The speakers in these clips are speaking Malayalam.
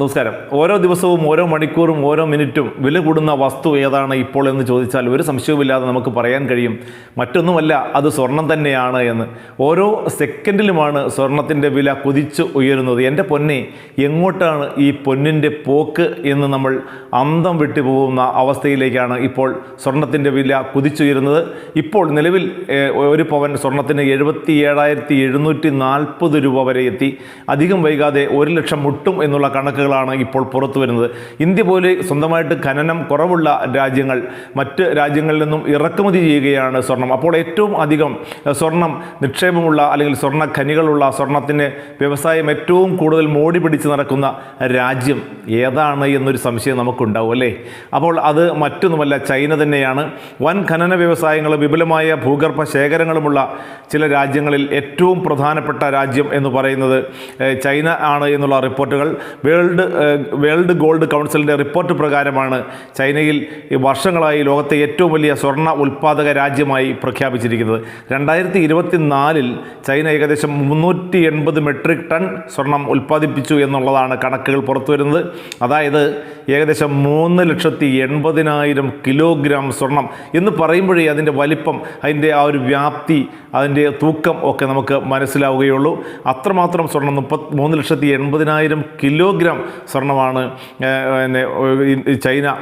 നമസ്കാരം. ഓരോ ദിവസവും ഓരോ മണിക്കൂറും ഓരോ മിനിറ്റും വില കൂടുന്ന വസ്തു ഏതാണ് ഇപ്പോൾ എന്ന് ചോദിച്ചാൽ ഒരു സംശയവുമില്ലാതെ നമുക്ക് പറയാൻ കഴിയും. മറ്റൊന്നുമല്ല അത് സ്വർണം തന്നെയാണ് എന്ന്. ഓരോ സെക്കൻഡിലുമാണ് സ്വർണത്തിന്റെ വില കുതിച്ചു ഉയരുന്നത്. എന്റെ പൊന്നെ എങ്ങോട്ടാണ് ഈ പൊന്നിന്റെ പോക്ക് എന്ന് നമ്മൾ അന്തം വിട്ടു പോകുന്ന അവസ്ഥയിലേക്കാണ് ഇപ്പോൾ സ്വർണത്തിന്റെ വില കുതിച്ചുയരുന്നത് ഇപ്പോൾ നിലവിൽ ഒരു പവൻ സ്വർണത്തിന് എഴുപത്തി ഏഴായിരത്തി എഴുന്നൂറ്റി നാൽപ്പത് രൂപ വരെ എത്തി. അധികം വൈകാതെ ഒരു ലക്ഷം മുട്ടും എന്നുള്ള കണക്കുകളാണ് ഇപ്പോൾ പുറത്തു വരുന്നത്. ഇന്ത്യ പോലെ സ്വന്തമായിട്ട് ഖനനം കുറവുള്ള രാജ്യങ്ങൾ മറ്റ് രാജ്യങ്ങളിൽ നിന്നും ഇറക്കുമതി ചെയ്യുകയാണ് സ്വർണം. അപ്പോൾ ഏറ്റവും അധികം സ്വർണം നിക്ഷേപമുള്ള അല്ലെങ്കിൽ സ്വർണ ഖനികളുള്ള സ്വർണത്തിന് വ്യവസായം ഏറ്റവും കൂടുതൽ മോടി പിടിച്ച് നടക്കുന്ന രാജ്യം ഏതാണ് എന്നൊരു സംശയം നമുക്കുണ്ടാവും അല്ലേ? അപ്പോൾ അത് മറ്റൊന്നുമല്ല ചൈന തന്നെയാണ്. വൻ ഖനന വ്യവസായങ്ങളും വിപുലമായ ഭൂഗർഭ ശേഖരങ്ങളുമുള്ള ചില രാജ്യങ്ങളിൽ ഏറ്റവും പ്രധാനപ്പെട്ട രാജ്യം എന്ന് പറയുന്നത് ചൈന ആണ് എന്നുള്ള റിപ്പോർട്ടുകൾ. വേൾഡ് ഏഹ്, വേൾഡ് ഗോൾഡ് കൗൺസിലിന്റെ റിപ്പോർട്ട് പ്രകാരമാണ് ചൈനയിൽ വർഷങ്ങളായി ലോകത്തെ ഏറ്റവും വലിയ സ്വർണ ഉൽപ്പാദക രാജ്യമായി പ്രഖ്യാപിച്ചിരിക്കുന്നത്. രണ്ടായിരത്തി ഇരുപത്തി നാലിൽ ചൈന ഏകദേശം മുന്നൂറ്റി എൺപത് മെട്രിക് ടൺ സ്വർണം ഉൽപ്പാദിപ്പിച്ചു എന്നുള്ളതാണ് കണക്കുകൾ പുറത്തു വരുന്നത് അതായത് ഏകദേശം മൂന്ന് ലക്ഷത്തി എൺപതിനായിരം കിലോഗ്രാം സ്വർണം എന്ന് പറയുമ്പോഴേ അതിന്റെ വലിപ്പം അതിന്റെ ആ ഒരു വ്യാപ്തി അതിന്റെ തൂക്കം ഒക്കെ നമുക്ക് മനസ്സിലാവുകയുള്ളൂ. അത്രമാത്രം സ്വർണം മുപ്പത്തി മൂന്ന് ലക്ഷത്തി എൺപതിനായിരം കിലോഗ്രാം സ്വർണമാണ് പിന്നെ ചൈന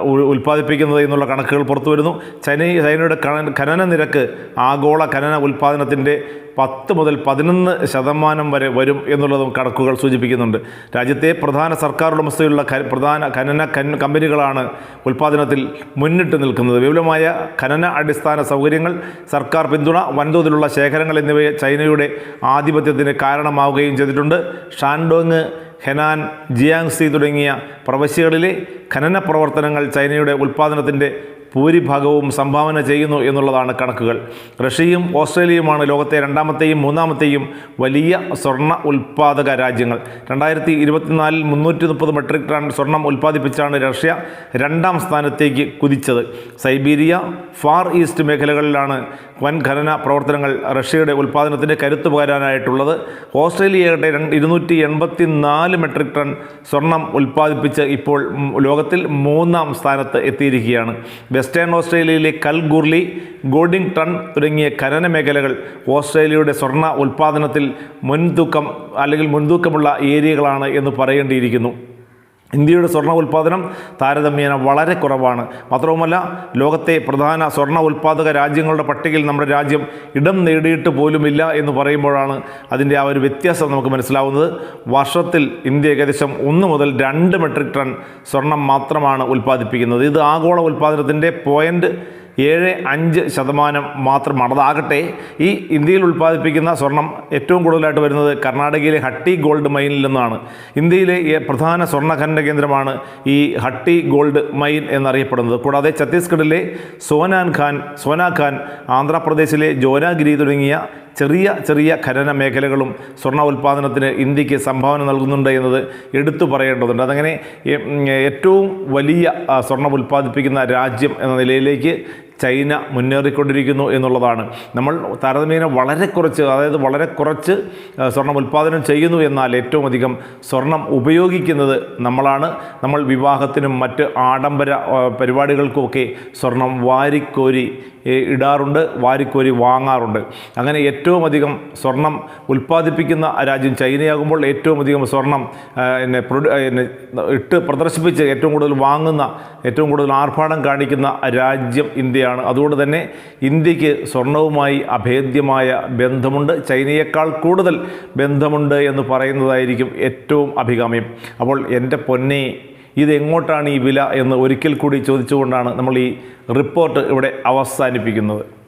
ഉൽപ്പാദിപ്പിക്കുന്നത് എന്നുള്ള കണക്കുകൾ പുറത്തു വരുന്നു. ചൈന ചൈനയുടെ ഖനന- നിരക്ക് ആഗോള ഖനന ഉൽപ്പാദനത്തിന്റെ പത്ത് മുതൽ പതിനൊന്ന് ശതമാനം വരെ വരും എന്നുള്ളതും കണക്കുകൾ സൂചിപ്പിക്കുന്നുണ്ട്. രാജ്യത്തെ പ്രധാന സർക്കാർ ഉടമസ്ഥയുള്ള പ്രധാന ഖനന കമ്പനികളാണ് ഉൽപ്പാദനത്തിൽ മുന്നിട്ട് നിൽക്കുന്നത്. വിപുലമായ ഖനന അടിസ്ഥാന സൗകര്യങ്ങൾ സർക്കാർ പിന്തുണ വൻതോതിലുള്ള ശേഖരങ്ങൾ എന്നിവയെ ചൈനയുടെ ആധിപത്യത്തിന് കാരണമാവുകയും ചെയ്തിട്ടുണ്ട്. ഷാൻഡോങ് ഹെനാൻ ജിയാങ്സി തുടങ്ങിയ പ്രവശ്യകളിലെ ഖനന പ്രവർത്തനങ്ങൾ ചൈനയുടെ ഉൽപ്പാദനത്തിന്റെ ഭൂരിഭാഗവും സംഭാവന ചെയ്യുന്നു എന്നുള്ളതാണ് കണക്കുകൾ. റഷ്യയും ഓസ്ട്രേലിയയുമാണ് ലോകത്തെ രണ്ടാമത്തെയും മൂന്നാമത്തെയും വലിയ സ്വർണ ഉൽപ്പാദക രാജ്യങ്ങൾ. രണ്ടായിരത്തി ഇരുപത്തിനാലിൽ മുന്നൂറ്റി മുപ്പത് മെട്രിക് ടൺ സ്വർണം ഉൽപ്പാദിപ്പിച്ചാണ് റഷ്യ രണ്ടാം സ്ഥാനത്തേക്ക് കുതിച്ചത്. സൈബീരിയ ഫാർ ഈസ്റ്റ് മേഖലകളിലാണ് വൻ ഖനന പ്രവർത്തനങ്ങൾ റഷ്യയുടെ ഉൽപ്പാദനത്തിന് കരുത്തു പകരാനായിട്ടുള്ളത്. ഓസ്ട്രേലിയയുടെ ഇരുന്നൂറ്റി എൺപത്തി നാല് മെട്രിക് ടൺ സ്വർണം ഉൽപ്പാദിപ്പിച്ച് ഇപ്പോൾ ലോകത്തിൽ മൂന്നാം സ്ഥാനത്ത് എത്തിയിരിക്കുകയാണ്. വെസ്റ്റേൺ ഓസ്ട്രേലിയയിലെ കൽഗുർലി ഗോഡിംഗ് ടൺ തുടങ്ങിയ ഖനന മേഖലകൾ ഓസ്ട്രേലിയയുടെ സ്വർണ ഉൽപ്പാദനത്തിൽ മുൻതൂക്കം അല്ലെങ്കിൽ മുൻതൂക്കമുള്ള ഏരിയകളാണ് എന്ന് പറയേണ്ടിയിരിക്കുന്നു. ഇന്ത്യയുടെ സ്വർണ ഉൽപ്പാദനം താരതമ്യേന വളരെ കുറവാണ്. മാത്രവുമല്ല ലോകത്തെ പ്രധാന സ്വർണ ഉൽപ്പാദക രാജ്യങ്ങളുടെ പട്ടികയിൽ നമ്മുടെ രാജ്യം ഇടം നേടിയിട്ട് പോലുമില്ല എന്ന് പറയുമ്പോഴാണ് അതിന്റെ ആ ഒരു വ്യത്യാസം നമുക്ക് മനസ്സിലാവുന്നത്. വർഷത്തിൽ ഇന്ത്യ ഏകദേശം ഒന്ന് മുതൽ രണ്ട് മെട്രിക് ടൺ സ്വർണം മാത്രമാണ് ഉൽപ്പാദിപ്പിക്കുന്നത്. ഇത് ആഗോള ഉൽപ്പാദനത്തിന്റെ പോയിന്റ് ഏഴ് അഞ്ച് ശതമാനം മാത്രം അതാകട്ടെ ഈ ഇന്ത്യയിൽ ഉൽപ്പാദിപ്പിക്കുന്ന സ്വർണം ഏറ്റവും കൂടുതലായിട്ട് വരുന്നത് കർണാടകയിലെ ഹട്ടി ഗോൾഡ് മൈനിൽ നിന്നാണ്. ഇന്ത്യയിലെ പ്രധാന സ്വർണ ഖനന കേന്ദ്രമാണ് ഈ ഹട്ടി ഗോൾഡ് മൈൻ എന്നറിയപ്പെടുന്നത്. കൂടാതെ ഛത്തീസ്ഗഡിലെ സോനാൻ ഖാൻ സോനാ ഖാൻ ആന്ധ്രാപ്രദേശിലെ ജോനാഗിരി തുടങ്ങിയ ചെറിയ ചെറിയ ഖനന മേഖലകളും സ്വർണ ഉൽപ്പാദനത്തിന് ഇന്ത്യയ്ക്ക് സംഭാവന നൽകുന്നുണ്ട് എന്നത് എടുത്തു പറയേണ്ടതുണ്ട്. അതങ്ങനെ ഏറ്റവും വലിയ സ്വർണം സ്വർണം ഉൽപ്പാദിപ്പിക്കുന്ന രാജ്യം എന്ന നിലയിലേക്ക് ചൈന മുന്നേറിക്കൊണ്ടിരിക്കുന്നു എന്നുള്ളതാണ്. നമ്മൾ താരതമ്യേന വളരെ കുറച്ച് അതായത് വളരെ കുറച്ച് സ്വർണം ഉൽപ്പാദനം ചെയ്യുന്നു എന്നാൽ ഏറ്റവും അധികം സ്വർണം ഉപയോഗിക്കുന്നത് നമ്മളാണ്. നമ്മൾ വിവാഹത്തിനും മറ്റ് ആഡംബര പരിപാടികൾക്കുമൊക്കെ സ്വർണം വാരിക്കോരി ഇടാറുണ്ട് വാരിക്കോരി വാങ്ങാറുണ്ട്. അങ്ങനെ ഏറ്റവും അധികം സ്വർണം ഉൽപ്പാദിപ്പിക്കുന്ന രാജ്യം ചൈനയാകുമ്പോൾ ഏറ്റവും അധികം സ്വർണം എന്നെ എന്നെ ഇട്ട് പ്രദർശിപ്പിച്ച് ഏറ്റവും കൂടുതൽ വാങ്ങുന്ന ഏറ്റവും കൂടുതൽ ആർഭാടം കാണിക്കുന്ന രാജ്യം ഇന്ത്യയാണ്. അതുകൊണ്ട് തന്നെ ഇന്ത്യയ്ക്ക് സ്വർണവുമായി അഭേദ്യമായ ബന്ധമുണ്ട്. ചൈനയേക്കാൾ കൂടുതൽ ബന്ധമുണ്ട് എന്ന് പറയുന്നതായിരിക്കും ഏറ്റവും അഭികാമ്യം. അപ്പോൾ എന്റെ പൊന്നെ ഇതെങ്ങോട്ടാണ് ഈ വില എന്ന് ഒരിക്കൽ കൂടി ചോദിച്ചുകൊണ്ടാണ് നമ്മൾ ഈ റിപ്പോർട്ട് ഇവിടെ അവസാനിപ്പിക്കുന്നത്.